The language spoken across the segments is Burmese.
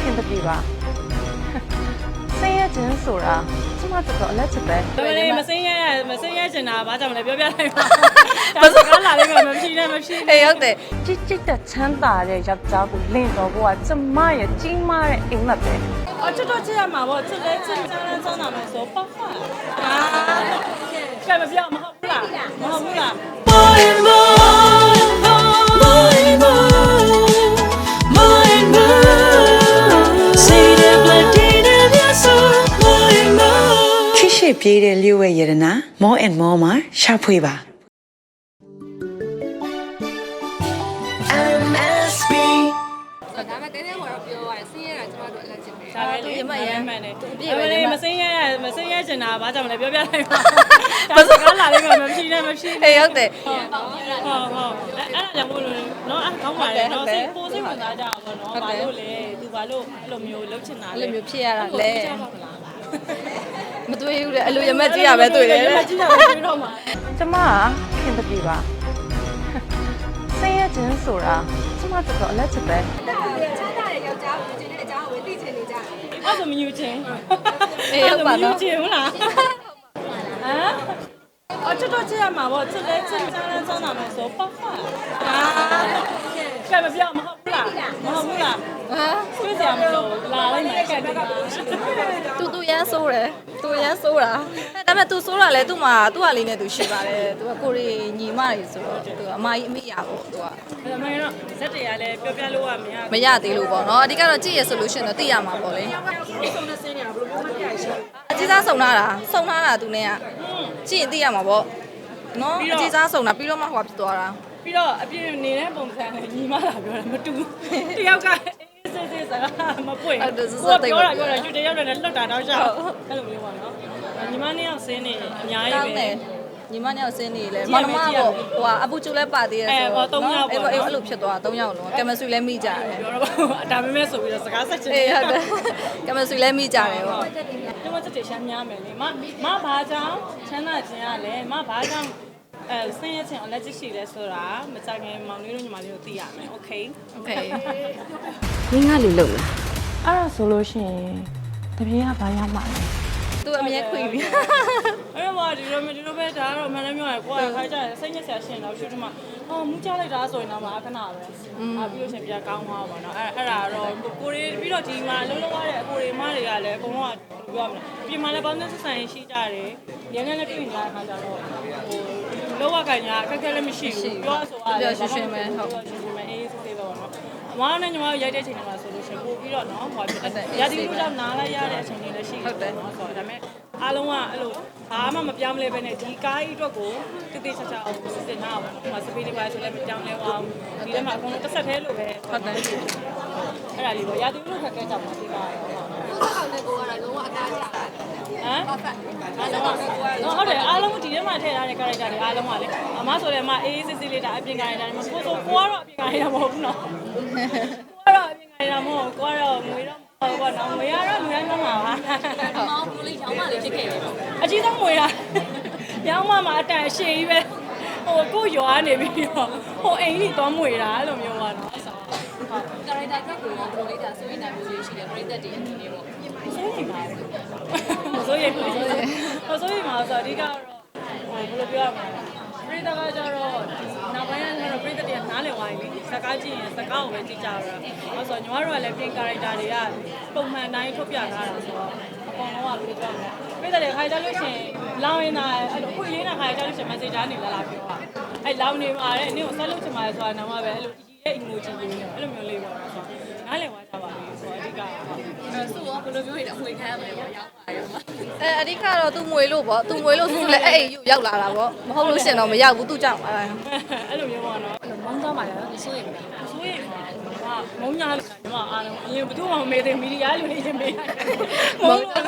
ခင်တပြီပါဆင်းရဲခြင်းဆိုတာကျမတော်တော်အလက်ချက်ပဲမလေးမစင်းရဲမစင်းရဲချင်တာဘာကြောင့်မလဲပြောပြလိုက်ပါဘာစကားလာလေးကမဖြီးနဲ့မဖြီးအေးဟုတ်တယ်ကြစ်ကြစ်တဲ့ချမ်းသာတဲ့ယောက်ျားကိုလင့်တော်ဘုရားကျမရဲ့ကြီးမားတဲ့အိမ်မက်ပဲအော်ချစ်တော့ချစ်ရမှာပေါ့ချစ်လဲချစ်ချမ်းချမ်းသာမယ်ဆိုပေါ့ပါအာကဲမပြောမဟုတ်ဘူးလားမဟုတ်ဘူးလား more. ခိရှိပြေးတဲ့လျှို့ဝဲရတနာ more and more မှာရှာဖွေပါ MSB. ဆိုတော့ဒါပေမဲ့တဲတဲကတော့ပြောရတယ်ဆင်းရဲတာကျမတို့အလက်ချင်တယ်ဒါပဲလေရမရမ်းမှန်တယ်သူအပြပြည့်ည့်ပဲပဲလေလေမစင်းရဲမစင်းရဲချင်တာဘာကြောင့်မလဲပြောပြလိုက်ပါဘာစကားလာလေးကမဖြီးနဲ့မဖြီးအေးဟုတ်တယ်ဟုတ်ဟုတ်ဟုတ်အဲ့အဲ့ဒါကြောင့်မို့လို့နော်အဲ့ကောင်းပါလေနော်စိတ်ပိုစိတ်ဝင်စားကြအောင်ပေါ့နော်ဘာလို့လဲသူဘာလို့အဲ့လိုမျိုးလှုပ်ချင်တာအဲ့လဲလိုမျိုးဖြစ်ရတာလဲ မတွေ့ဘူးလေအလိုရမက်ကြီးရပဲတွေ့တယ်ရမကြီးရပဲတွေ့တော့မှာကျမခင်တပြီပါဆင်းရဲခြင်းဆိုတာကျမတော်တော်အလက်ချက်ပဲအဲ့ဆိုမယူချင်းအေးဟုတ်ပါတော့မယူချင်းဟုတ်လားဟမ်အော်ချစ်တော့ချစ်ရမှာပေါ့ချစ်လဲချစ်ချမ်းချမ်းသာမယ်ဆိုပေါ့ပါအာကဲမပြောမဟုတ်ဘူးလားမဟုတ်ဘူးလားဟမ်တွေ့ကြမလို့လာလိုက်မယ်ကဲကဲသူသူရမ်းဆိုးတယ် သူရမ်းဆိုးတာဒါပေမဲ့သူဆိုးတာလဲသူ့မှာသူ့ဟာလေးနဲ့သူရှိပါတယ်သူကကိုရီညီမတွေဆိုတော့သူကအမကြီးအမိရပေါ့သူကဒါမှမဟုတ်ဇက်တရားလည်းပြောပြလို့ရမရမရသေးလို့ပေါ့နော်အဓိကတော့ကြည့်ရ solution တော့သိရမှာပေါ့လေဆုံးတဲ့စင်းနေဘယ်လိုမှမပြရရှိအကြီးစားစုံလာတာစုံလာတာသူနဲ့ကကြည့်ရင်သိရမှာပေါ့နော်အကြီးစားစုံတာပြီးတော့မှဟိုဖြစ်သွားတာ ပြီးတော့အပြင်နေတဲ့ပုံစံနဲ့ညီမလာပြောတယ်မတူတယောက်ကအေး စစ်စစ်စကားမပွင့်ပြောတာပြောတာယူတယောက်နဲ့လွတ်တာတော့ရှောက်အဲ့လိုမျိုးပါနော်ညီမနှစ်ယောက်စင်းနေအများကောကြီးင်းပဲတယ်ညီမနှစ်ယောက်ဆင်းနေလေမောင်နှမပေါ့ဟိုကအပူကျူလဲပါသေးတယ်ဆိုအဲ့အဲ့လိုဖြစ်သွားတာ၃ယောက်လုံးကင်မစထရီလဲမိကြတယ်ပြောတော့ဒါပေမဲ့ဆိုပြီးတော့စကားဆက်ချင်အေးဟုတ်တယ်ကင်မစထရီလဲမိကြတယ်ပေါ့ဒီမှာချက်ချမ်းများမယ်လေမမဘာကြောင့်ချမ်းသာခြင်းရလဲမဘာကြောင့် အဲဆင်းရဲခြင်း allergic ရှိလဲဆိုတာမကြခင်မောင်လေးတို့ညီမလေးတို့သိရမယ် okay okay မင်းကလေလုံလားအဲ့ဒါဆိုလို့ရှိရင်တပြေးကဘာရမှာလဲသူအမြဲခွေပြီအဲ့တော့ဒီလိုမျိုးဒီလိုပဲဒါကတော့မှန်တယ်မျိုးရယ်ကိုယ်ကခိုင်းကြတယ်စိတ်ညစ်စရာရှင်တော့ရှုထမအော်မူးကြလိုက်တာဆိုရင်တော့မှအခဏပဲအာပြီးလို့ရှင်ပြကောင်းသွားပါတော့အဲ့အဲ့ဒါတော့ကိုရီပြီးတော့ဒီမှာလုံးလုံးရတဲ့အကိုရီမတွေကလည်းအကုန်လုံးကပြောရမလားပြင်မှာလည်းပေါင်းတဲ့ဆက်ဆံရေးရှိကြတယ်ရန်ကန်လည်းတွေ့နေကြတဲ့အခါကျတော့ဟို လောကကန်ညာအခက်အခဲလည်းမရှိဘူးပြောဆိုရတယ်ရှင်းရှင်းပဲအေးစစ်စစ်တော့နော်အမားနဲ့ညီမရိုက်တဲ့ချိန်မှာဆိုလို့ရှင်ပို့ပြီးတော့နော်ဟောဖြစ်တယ်ရာသီဥတုကြောင့်နားလိုက်ရတဲ့အချိန်တွေလည်းရှိတယ်နော်ဆိုတော့ဒါပေမဲ့အားလုံးကအဲ့လိုဘာမှမပြောင်းလဲပဲနဲ့ဒီကားကြီးအတွက်ကိုတိတိကျကျအောင်စစ်စစ်နာအောင်ဟိုစပီးလေးပါဆိုလည်းမပြောင်းလဲအောင်ဒီထဲမှာအကုန်လုံးတစ်ဆက်သေးလို့ပဲဟုတ်တယ်အဲ့ဒါလေးပေါ့ရာသီဥတုခက်ခဲကြမှာဒီ ကားရောဟမ်အားလုံးဟုတ်တယ်အားလုံးဒီထဲမှာထည့်ထားတဲ့ character တွေအားလုံးကလေအမဆိုလည်းအမအေးစစ်စစ်လေးဒါအပြင် character တွေမှာကိုဆိုကိုကတော့အပြင် character မဟုတ်ဘူးနော်ကိုကတော့အပြင် character မဟုတ်ကိုကတော့ငွေတော့ဟုတ်ပါတော့ငွေကတော့လူတိုင်းမှမှာပါမောင်ဘူးလေးရောင်းမလေးဖြစ်ခဲ့တယ်အကြီးဆုံးငွေကရောင်းမမှာအတန်အရှိကြီးပဲဟိုကိုရွာနေပြီးတော့ဟိုအိမ်ကြီးသွားမွေတာအဲ့လိုမျိုးပါနော် ကာရိုက်တာအတွက်ကိုဘယ်လိုလေးဒါဆိုရင်နာမျိုးလေးရှိတယ်ပရိသတ်တွေအနေနဲ့ပေါ့ဆိုရင်ပါမဆိုရင်ဘူးမဆိုရင်မှာဆိုအဓိကတော့ဟိုဘယ်လိုပြောရမလဲပရိသတ်ကကြတော့ဒီနောက်ပိုင်းကတော့ပရိသတ်တွေကနားလည်သွားပြီစကားကြည့်ရင်စကားကိုပဲကြည့်ကြတော့အဲဆိုညီမတို့ကလည်းပြင်ကာရိုက်တာတွေကပုံမှန်တိုင်းထုတ်ပြထားတာဆိုတော့အကောင်လုံးကဘယ်လိုပြောမလဲပရိသတ်တွေခါကြလို့ရှိရင်လောင်းနေတာအဲ့လိုခွေလေးနဲ့ခါကြလို့ရှိရင် message နေလာလာပြောတာအဲ့လောင်းနေမှာတဲ့နင့်ကိုဆက်လုပ်ချင်ပါတယ်ဆိုတာတော့ပဲအဲ့လိုရည်ရဲ့ emoji လေးအဲ့လိုမျိုးလေးပေါ့ဆိုတော့နားလည်သွားကြပါပြီဆိုတော့အဓိက အဲဆိုတော့ဘယ် လိုမျိုးရင်အဝင်ခံရမလဲပေါ့ရောက်ပါရောအဲအဓိကတော့သူမွေလို့ပေါ့သူမွေလို့သူလည်းအဲ့ရုပ်ရောက်လာတာပေါ့မဟုတ်လို့ရှင်တော့မရောက်ဘူးသူကြောင့်အဲအဲ့လိုမျိုးပေါ့နော်အဲ့လိုမောင်းသွားပါလားဒီဆိုရင်ဆိုရင်ကမုံညာလို့ညီမအားလုံးအရင်ဘယ်သူမှမမေးသေးမီဒီယာလူတွေရင်မေးမုံတော့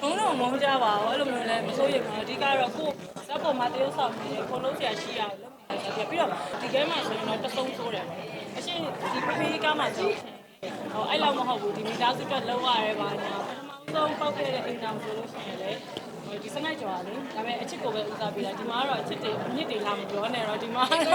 မုံတော့မုံကြပါဘူးအဲ့လိုမျိုးလဲမစိုးရိမ်ပါဘူးအဓိကတော့ကိုဇက်ပေါ်မှာတရုပ်ဆောင်နေတယ်ခုလုံးဆရာရှိရအောင်လုပ်နေတယ်ပြီးတော့ဒီကဲမှာဆိုရင်တော့တဆုံးဆိုးတယ်အရှင်ဒီဖေးကားမှာဆိုရင် ဟိုအဲ့လောက်မဟုတ်ဘူးဒီမိသားစုတက်လောက်ရတယ်ပါညာပထမဆုံးပောက်ခဲ့တဲ့အိမ်တောင်ဆိုလို့ရှိရင်လေဒီ စနိုက်ကျော်ကလေဒါပေမဲ့အချစ်ကိုပဲဦးစားပေးတာဒီမှာကတော့အချစ်တွေအမြင့်တွေလာမပြောနဲ့တော့ဒီမှာဒီ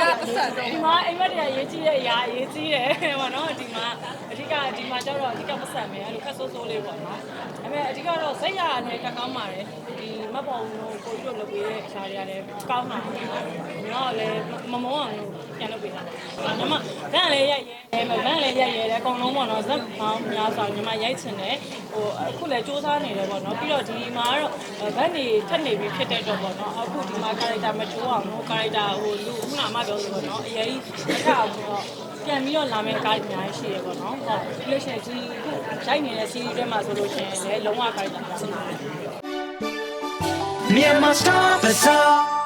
မှာအိမ်မက်တွေရေးကြီးတဲ့အရာရေးကြီးတယ်ဟောနော်ဒီမှာအဓိကဒီမှာကျတော့အဓိကပတ်စံမယ်အဲ့လိုခက်ဆိုးဆိုးလေးပေါ့နော်ဒါပေမဲ့အဓိကတော့စိတ်ရနဲ့ကကောင်းပါတယ်ဒီမတ်ပေါ်ကိုကိုကြီးတို့လုပ်ပေးတဲ့အရာတွေကလည်းကောင်းတာပေါ့နော်ညီမကလည်းမမောအောင်လို့ပြန်လုပ်ပေးတာညီမဗန်လည်းရိုက်ရဲဗန်လည်းရိုက်ရဲတယ်အကုန်လုံးပေါ့နော်ဇက်မောင်းများစွာညီမရိုက်ချင်တယ်ဟိုအခုလည်းစူးစမ်းနေတယ်ပေါ့နော်ပြီးတော့ဒီမှာကတော့ဗန်နေထက်နေပြီဖြစ်တဲ့တော့ပေါ့နော်အခုဒီမှာ character မချိုးအောင်လို့ character ဟိုလူခုနအမပြောလို့ပေါ့နော်အရင်တစ်ခါအောင်တော့ပြန်ပြီးတော့လာမယ့်ကားအများကြီးရှိရပေါ့နော်ဟုတ်ပြီးလို့ရှိရင်ဒီအခုရိုက်နေတဲ့ series တွေမှာဆိုလို့ရှိရင်လည်းလုံးဝ character ပြောင်းလာတယ် Myanmar Star Bazaar